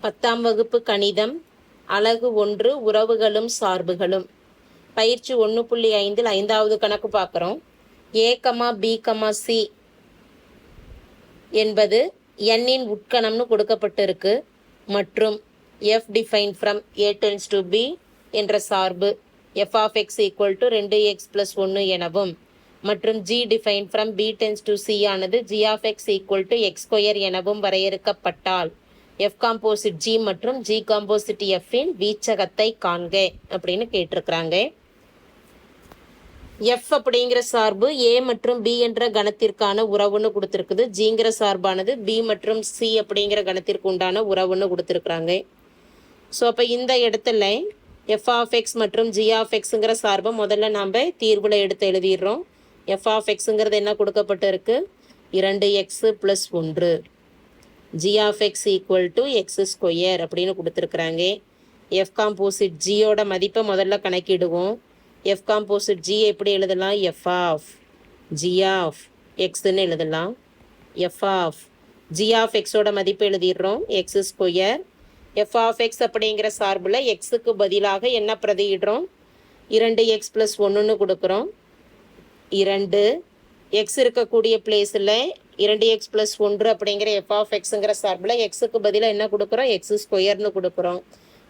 பத்தாம் வகுப்பு கணிதம் அலகு ஒன்று உறவுகளும் சார்புகளும். பயிற்சி ஒன்று புள்ளி ஐந்தில் ஐந்தாவது கணக்கு பார்க்குறோம். A comma B comma C என்பது எண்ணின் உட்கணம்னு கொடுக்கப்பட்டிருக்கு. மற்றும் F define from A tends to B என்ற சார்பு. F of X equal to ரெண்டு எக்ஸ் ப்ளஸ் ஒன்று எனவும். மற்றும் G define from B tends to C ஆனது G of X equal to X square எனவும் வரையறுக்கப்பட்டால். எஃப் காம்போசிட் ஜி மற்றும் ஜி காம்போசிட் எஃப்பின் வீச்சகத்தை காண்க அப்படின்னு கேட்டிருக்கிறாங்க. எஃப் அப்படிங்கிற சார்பு ஏ மற்றும் பி என்ற கணத்திற்கான உறவுன்னு கொடுத்துருக்குது. ஜிங்கிற சார்பானது பி மற்றும் சி அப்படிங்கிற கணத்திற்கு உண்டான உறவுன்னு கொடுத்துருக்குறாங்க. ஸோ அப்போ இந்த இடத்துல எஃப் ஆஃப் எக்ஸ் மற்றும் ஜி ஆஃப் எக்ஸுங்கிற சார்பை முதல்ல நாம் தீர்வில் எடுத்து எழுதிடுறோம். எஃப் ஆஃப் எக்ஸுங்கிறது என்ன கொடுக்கப்பட்டு இருக்கு? இரண்டு எக்ஸு ப்ளஸ் ஒன்று. G of X equal to X square அப்படின்னு கொடுத்துருக்குறாங்க. எஃப் காம்போசிட் ஜியோட மதிப்பை முதல்ல கணக்கிடுவோம். எஃப் காம்போசிட் ஜி எப்படி எழுதலாம்? எஃப் ஆஃப் ஜி ஆஃப் எக்ஸ்ன்னு எழுதலாம். எஃப் ஆஃப் ஜி ஆஃப் எக்ஸோட மதிப்பு எழுதிடுறோம். X square F of X அப்படிங்கிற சார்பில் எக்ஸுக்கு பதிலாக என்ன பிரதியிடுறோம்? இரண்டு எக்ஸ் ப்ளஸ் ஒன்றுன்னு கொடுக்குறோம். இரண்டு. எக்ஸ் இருக்கக்கூடிய பிளேஸில் இரண்டு எக்ஸ் ப்ளஸ் ஒன்று அப்படிங்கிற எஃப் ஆஃப் எக்ஸுங்கிற சார்பில் எக்ஸுக்கு பதிலாக என்ன கொடுக்குறோம்? எக்ஸ் ஸ்கொயர்னு கொடுக்குறோம்.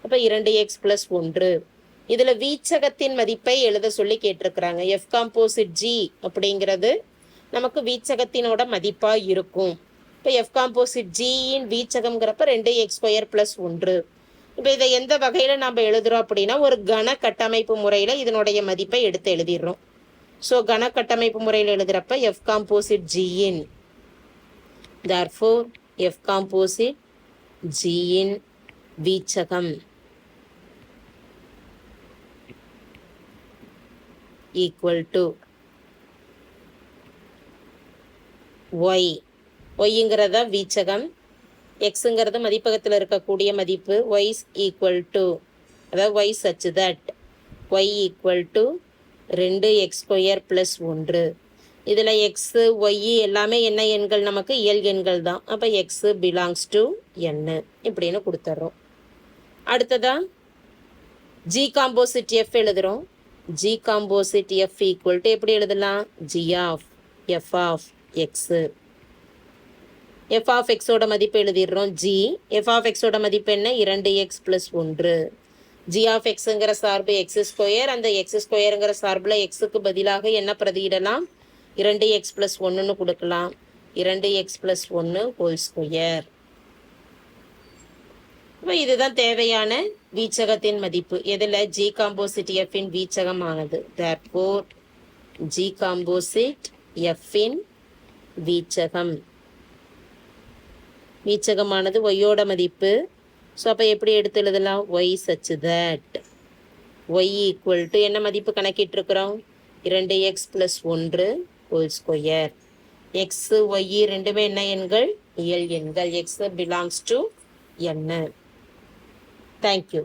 அப்போ இரண்டு எக்ஸ் ப்ளஸ் ஒன்று. இதில் வீச்சகத்தின் மதிப்பை எழுத சொல்லி கேட்டிருக்கிறாங்க. எஃப் காம்போசிட் ஜி அப்படிங்கிறது நமக்கு வீச்சகத்தினோட மதிப்பாக இருக்கும். இப்போ எஃப் காம்போசிட் ஜியின் வீச்சகம்ங்கிறப்ப ரெண்டு எக்ஸ் ஸ்கொயர் ப்ளஸ் ஒன்று. இப்போ இதை எந்த வகையில் நம்ம எழுதுறோம் அப்படின்னா ஒரு கன கட்டமைப்பு முறையில் இதனுடைய மதிப்பை எடுத்து எழுதிடுறோம். ஸோ கன கட்டமைப்பு முறையில் எழுதுகிறப்ப எஃப் காம்போசிட் ஜியின் தர்ஃபோர் எஃப் காம்போசிட் ஜியின் வீச்சகம். ஈக்குவல் டு ஒய் ஒய்ங்கிறத வீச்சகம். எக்ஸுங்கிறது மதிப்பகத்தில் இருக்கக்கூடிய மதிப்பு. ஒய்ஸ் ஈக்குவல் டு அதாவது Y such that Y equal to ரெண்டு எக்ஸ் ஸ்கொயர் ப்ளஸ் ஒன்று. இதில் எக்ஸு ஒய் எல்லாமே என்ன எண்கள்? நமக்கு இயல் எண்கள் தான். அப்போ எக்ஸு பிலாங்ஸ் டு என்னு இப்படின்னு கொடுத்துட்றோம் அடுத்ததா ஜி காம்போசிட் எஃப் எழுதுகிறோம் G composite F equal to எப்படி எழுதலாம்? G of F of X F of எக்ஸோட மதிப்பு எழுதிடுறோம் ஜி எஃப் ஆஃப் எக்ஸோட மதிப்பு என்ன? இரண்டு எக்ஸ் ப்ளஸ் ஒன்று. ஜி ஆஃப் எக்ஸுங்கிற சார்பு எக்ஸ் ஸ்கொயர் அந்த எக்ஸ் ஸ்கொயருங்கிற சார்பில் எக்ஸுக்கு பதிலாக என்ன பிரதியிடலாம்? இரண்டு எக்ஸ் ப்ளஸ் ஒன்றுன்னு கொடுக்கலாம். இரண்டு எக்ஸ் ப்ளஸ் ஒன்று ஹோல் ஸ்கொயர் இப்போ இதுதான் தேவையான வீச்சகத்தின் மதிப்பு. எதில்? ஜி காம்போசிட் எஃப்பின் வீச்சகமானது. தேர்போர் ஜி காம்போசிட் எஃப்பின் வீச்சகம். வீச்சகமானது ஒய்யோட மதிப்பு. ஸோ அப்போ எப்படி எடுத்து எழுதலாம்? Y such that Y equal to என்ன மதிப்பு கணக்கிட்டிருக்கிறோம்? இரண்டு எக்ஸ் ப்ளஸ் ஒன்று ஹோல் ஸ்கொயர் எக்ஸு ஒய் ரெண்டுமே என்ன எண்கள்? இயல் எண்கள். எக்ஸ் பிலாங்ஸ் டு என்ன தேங்க்யூ